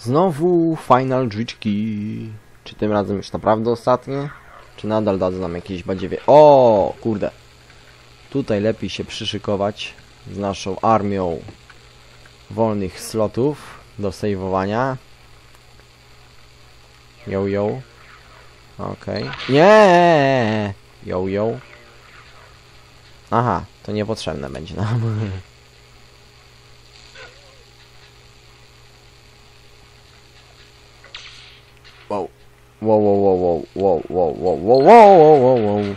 Znowu final drzwiczki. Czy tym razem już naprawdę ostatnie? Czy nadal dadzą nam jakieś badziewie? O, kurde. Tutaj lepiej się przyszykować z naszą armią wolnych slotów do sejwowania. Yo, yo. Okej. Nie! Yo, yo. Aha, to niepotrzebne będzie nam. Wow. Wow, wow, wow, wow, wow, wow, wow, wow, wow, wow, wow.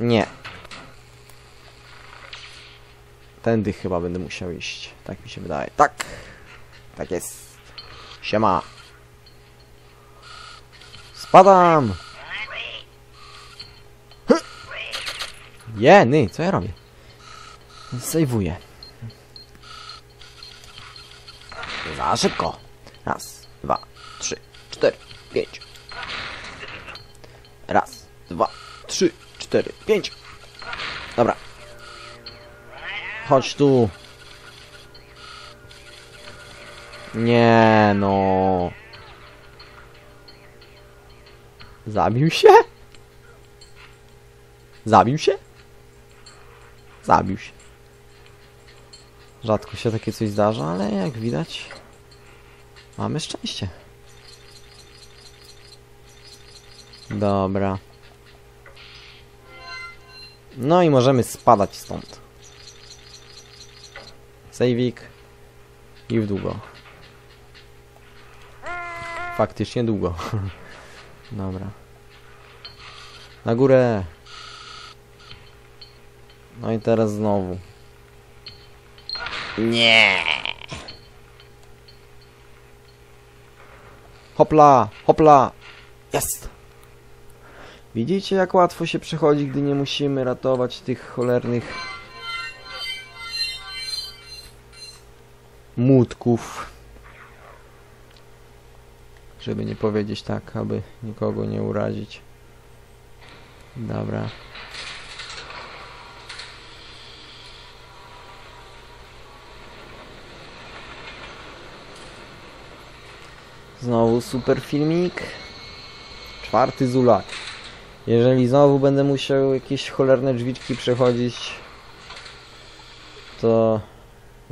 Nie. Tędy chyba będę musiał iść. Tak mi się wydaje. Tak. Tak jest. Siema. Spadam. Jeny, co ja robię? Sejwuję. Za szybko. Raz, dwa, trzy, cztery, pięć. Raz, dwa, trzy, cztery, pięć. Dobra. Chodź tu. Nie no. Zabił się? Zabił się? Zabił się. Rzadko się takie coś zdarza, ale jak widać mamy szczęście. Dobra. No i możemy spadać stąd. Sejwik. I w długo. Faktycznie długo. Dobra. Na górę. No i teraz znowu. Nie. Hopla, hopla. Jest. Widzicie jak łatwo się przechodzi, gdy nie musimy ratować tych cholernych mutków. Żeby nie powiedzieć tak, aby nikogo nie urazić. Dobra. Znowu super filmik. Czwarty zulak. Jeżeli znowu będę musiał jakieś cholerne drzwiczki przechodzić, to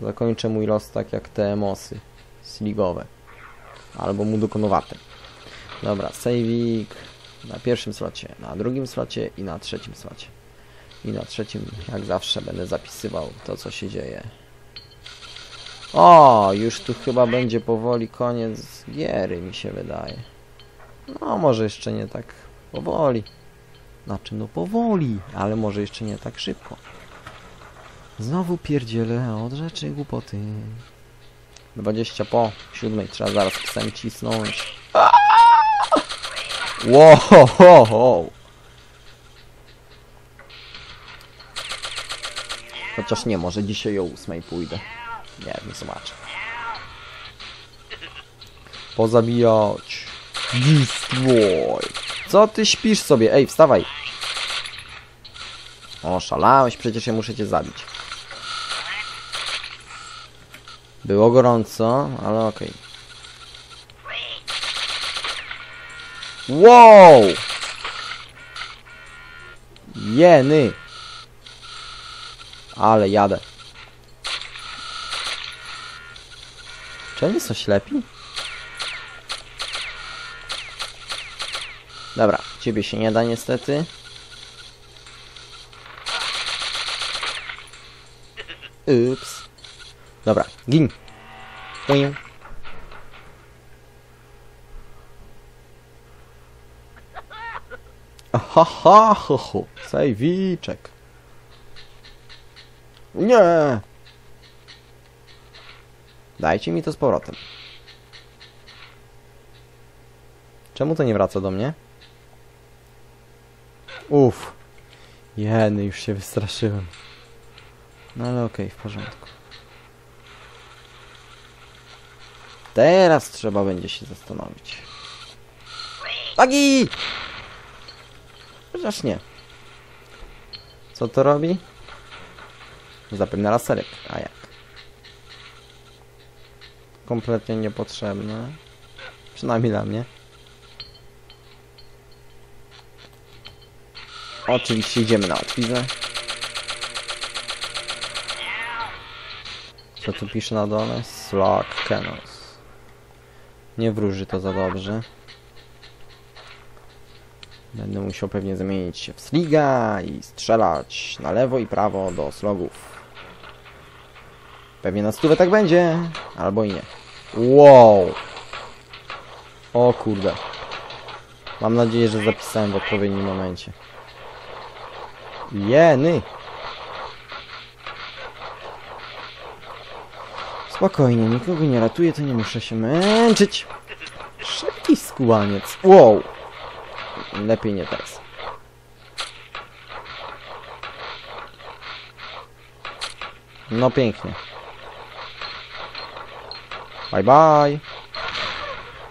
zakończę mój los tak jak te emosy sligowe. Albo mudokonowate. Dobra, saveik na pierwszym slocie, na drugim slocie i na trzecim slocie. I na trzecim, jak zawsze, będę zapisywał to, co się dzieje. O, już tu chyba będzie powoli koniec giery, mi się wydaje. No, może jeszcze nie tak powoli. Znaczy, no powoli, ale może jeszcze nie tak szybko. Znowu pierdzielę od rzeczy głupoty. 20 po siódmej, trzeba zaraz psem cisnąć. Wow, ho, ho. Chociaż nie, może dzisiaj o ósmej pójdę. Nie wiem, zobaczę. Pozabijać. Destroy. Co ty śpisz sobie? Ej, wstawaj. O, szalałeś, przecież ja muszę cię zabić. Było gorąco, ale okej. Wow! Jeny! Ale jadę. Czy oni są ślepi? Dobra, ciebie się nie da niestety. Ups. Dobra, gin. Ui. Aha, ho, ho. Sejwiczek. Nie. Dajcie mi to z powrotem. Czemu to nie wraca do mnie? Uff. Jeny, już się wystraszyłem. No ale okej, w porządku. Teraz trzeba będzie się zastanowić. Agi! Chociaż nie. Co to robi? Zapewne laserek. A jak? Kompletnie niepotrzebne. Przynajmniej dla mnie. Oczywiście idziemy na odwizę. Co tu pisze na dole? Slug Cannons. Nie wróży to za dobrze. Będę musiał pewnie zamienić się w sliga i strzelać na lewo i prawo do slogów. Pewnie na stówę tak będzie, albo i nie. Wow! O kurde. Mam nadzieję, że zapisałem w odpowiednim momencie. Jeny! Spokojnie, nikogo nie ratuję, to nie muszę się męczyć. Szybki skubaniec. Wow! Lepiej nie teraz. No pięknie. Bye bye.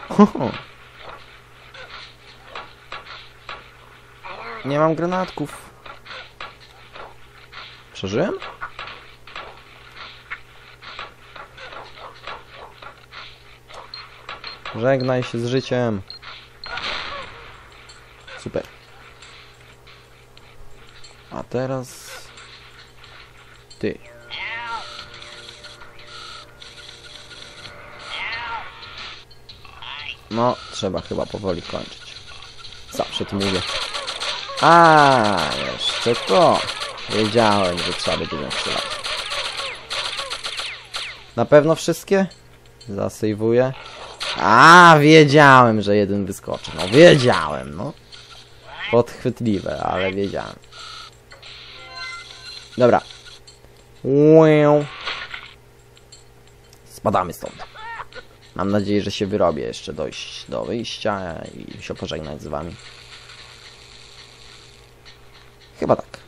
Nie mam granatków. Przeżyłem? Żegnaj się z życiem. Super. A teraz... Ty. No, trzeba chyba powoli kończyć. Zawsze to mówię. A, jeszcze to. Wiedziałem, że trzeba będzie ją strzelać. Na pewno wszystkie? Zasejwuję. A, wiedziałem, że jeden wyskoczy. No, wiedziałem, no. Podchwytliwe, ale wiedziałem. Dobra. Spadamy stąd. Mam nadzieję, że się wyrobię jeszcze dojść do wyjścia i się pożegnać z wami. Chyba tak.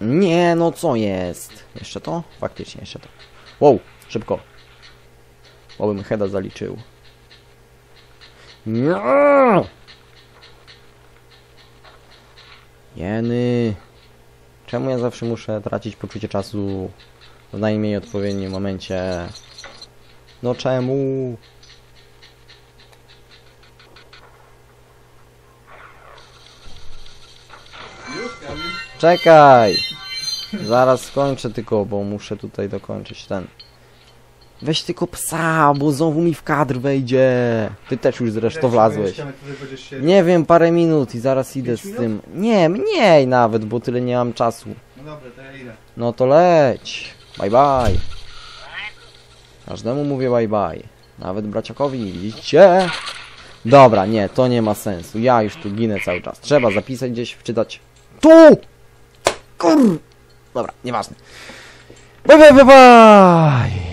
Nie, no co jest? Jeszcze to? Faktycznie, jeszcze to. Wow, szybko. Obym heada zaliczył. Nie! Jeny. Czemu ja zawsze muszę tracić poczucie czasu w najmniej odpowiednim momencie? No czemu? Czekaj! Zaraz skończę tylko, bo muszę tutaj dokończyć ten. Weź tylko psa, bo znowu mi w kadr wejdzie. Ty też już zresztą wlazłeś. Nie wiem, parę minut i zaraz idę z tym. Nie, mniej nawet, bo tyle nie mam czasu. No dobra, to ja idę. No to leć. Bye bye. Każdemu mówię bye bye. Nawet braciakowi, widzicie? Dobra, nie, to nie ma sensu. Ja już tu ginę cały czas. Trzeba zapisać gdzieś, wczytać. Tu! Kur... Dobra, nieważne. Bye bye bye bye!